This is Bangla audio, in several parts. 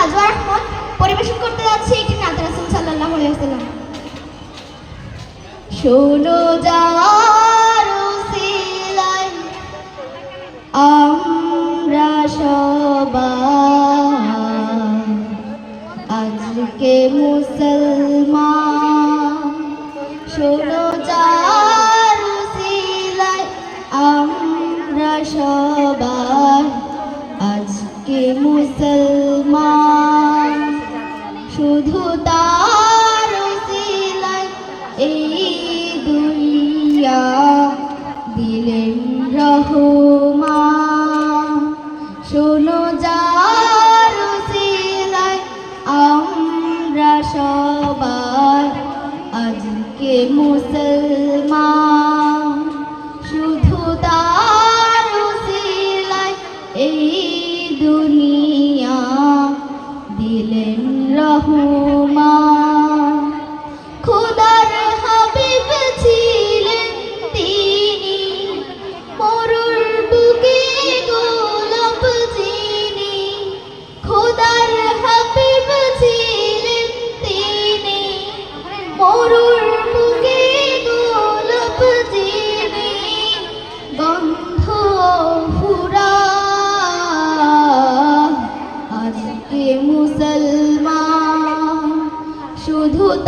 নাজওয়া আহমদ পরিবেশন করতে যাচ্ছি একটি নাত রাসুল সাল্লাল্লাহু আলাইহি ওয়াসাল্লাম। শোনো যার উসিলায় আমরা সবাই আজকে মুসলমান। শোনো যার উসিলায় আমরা সবাই আজকে মুসলমান? শুধু তার এই দুনিয়া দিলেন রহমান। শোনো যার আমরা সবাই আজকে মুসলমান। দুনিয়া দিলেন রহমান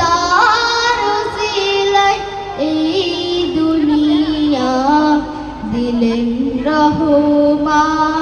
তার সিলাই এই দুনিয়া দিলেন রহমান।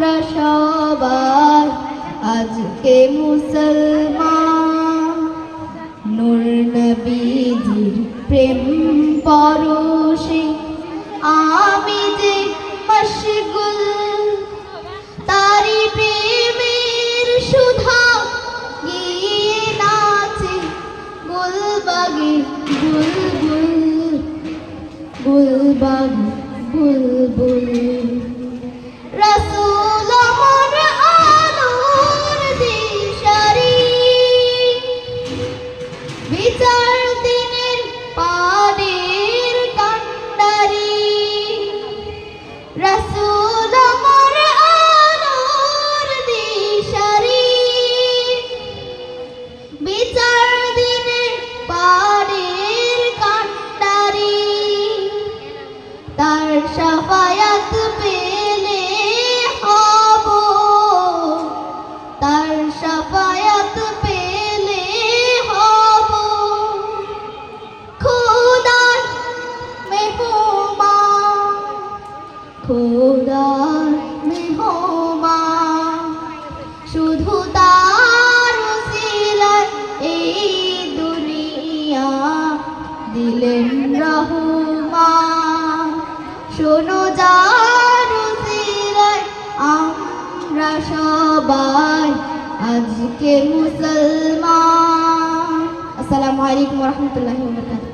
আমরা সবাই আজকে মুসলমান। নূর নবীজির প্রেম পরশে আমি যে মশগুল তারি প্রেমের সুধা গিয়ে নাচে গুলবাগে বুলবুল বুলবাগে বুলবুল। রসুল দিলেন রহমান। শোনো যার আমরা সবাই আজকে মুসলমান। আসসালামু আলাইকুম রহমতুল্লাহ ওয়া বারাকাতুহু।